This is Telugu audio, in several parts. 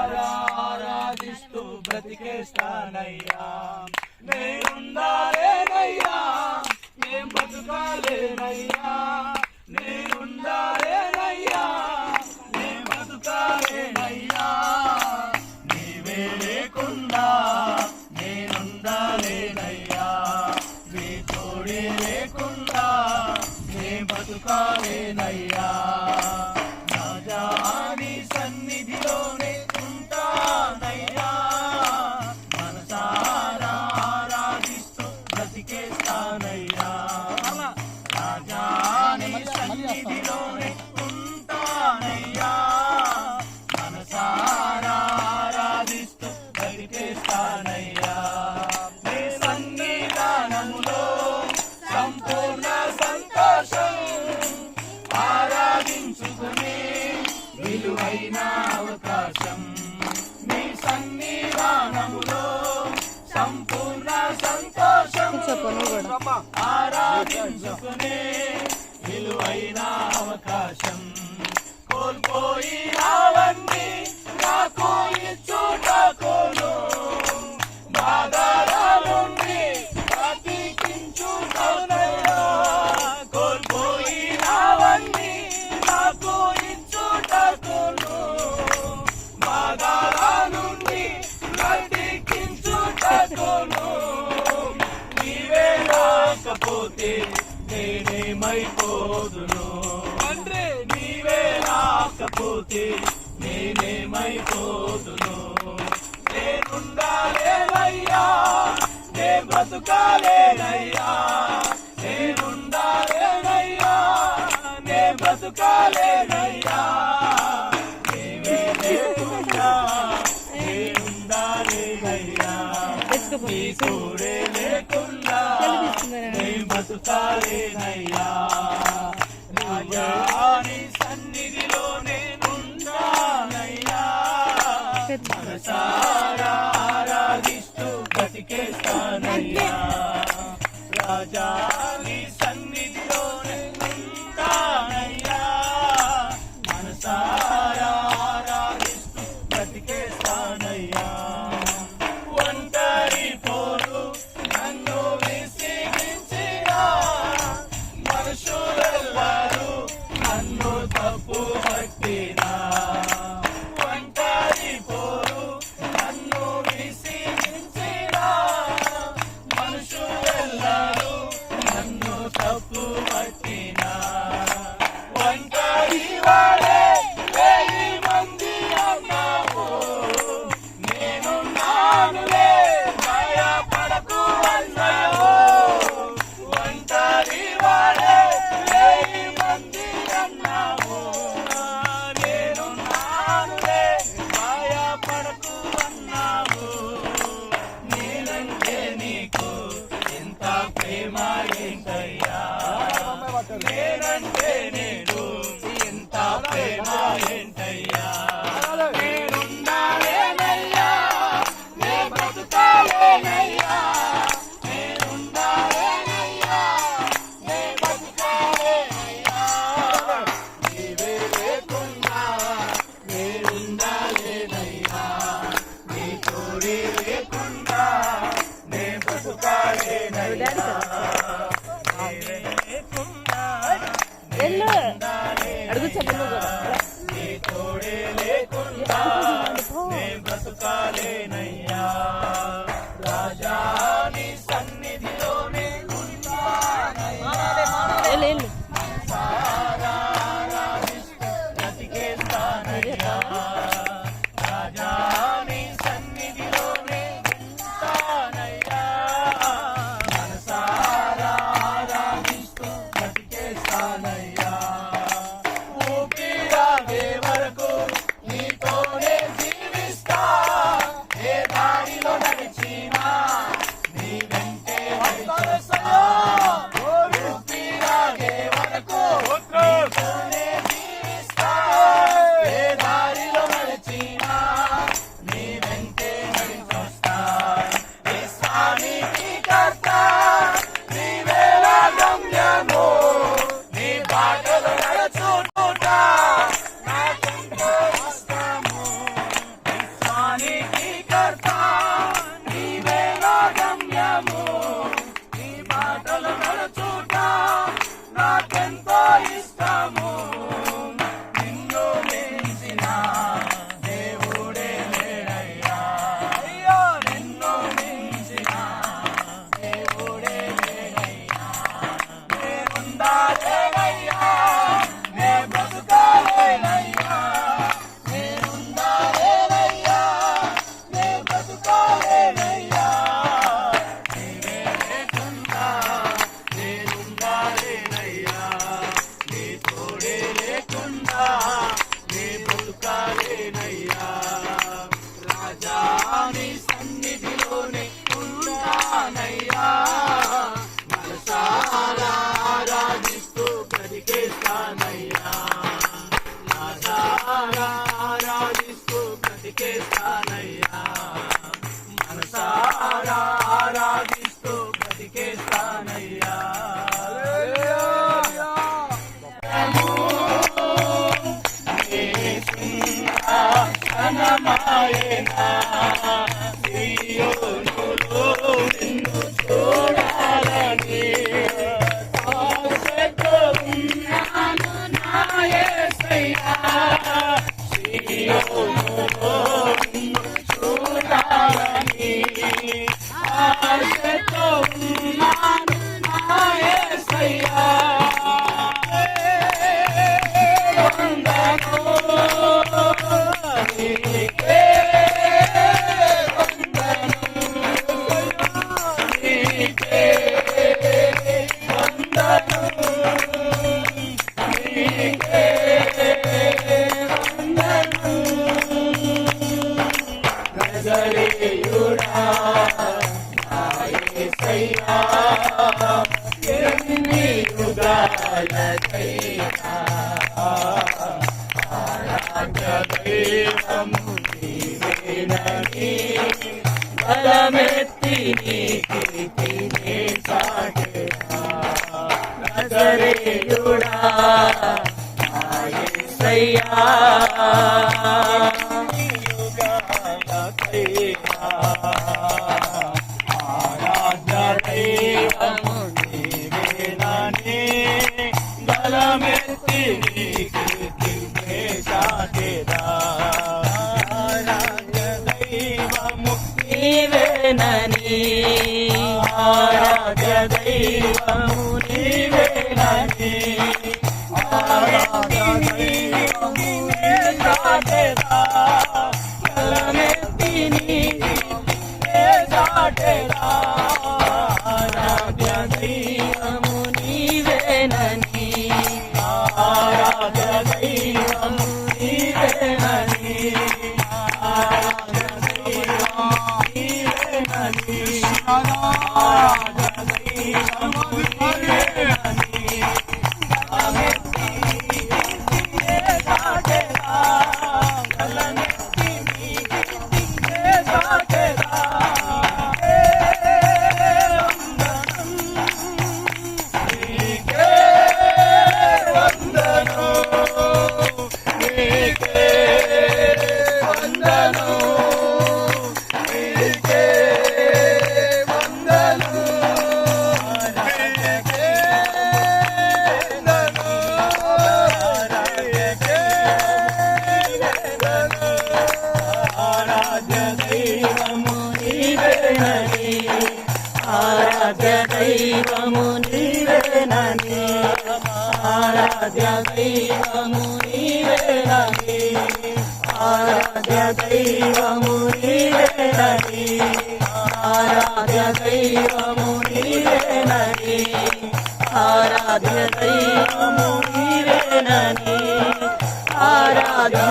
ఆరాధిస్తూ బ్రతికేస్తానయ్యా. నేనుండాలేనయ్యా. నేను బతుకాలేనయ్యా. నేనుండాలేనయ్యా. నేను బతుకాలేనయ్యా. నీవే లేకుండా నేనుండాలేనయ్యా. నీ తోడే లేకుండా నేను బతుకాలేనయ్యా. నీ సన్నిధానములో సంపూర్ణ సంతోషం ఆరాధించుకునే విలువైన అవకాశం. నీ సన్నిధానములో సంపూర్ణ సంతోషం ఆరాధించుకునే విలువైన అవకాశం. కోల్పోయినవన్నీ నేనేమైపోదును తండ్రి! నీవే రాకపోతే నేనేమైపోదును. నేనుండాలేనయ్యా నే బ్రతుకాలేనయ్యా. నేనుండాలేనయ్యా నే బ్రతుకాలేనయ్యా. నీవే లేకుండా నేనుండాలేనయ్యా. నీ తోడే లేకుండా నే బతుకాలేనయ్యా తప్పు పట్టినా. ఒంటరి పోరు ちゃぶるの。ఆరాధిస్తూ బ్రతికేస్తానయ్యా మనసారా ఆరాధిస్తూ బ్రతికేస్తానయ్యా ధనమాయనా నీవేనని ఆరాధ్య దైవము నీవేనని ఆరాధ్య దైవము నీవేనని 와. ఆరాధ్య దైవము నీవే నది ఆరాధ్య దైవము నీవే నది ఆరాధ్య దైవము నీవే నది ఆరాధ్య దైవము నీవే నది ఆరాధ్య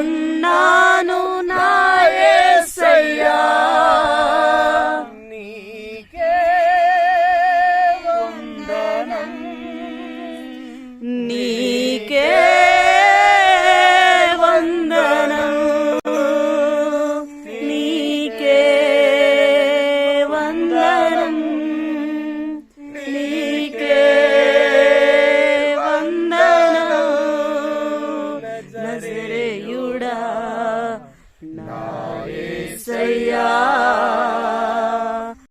பொன்னா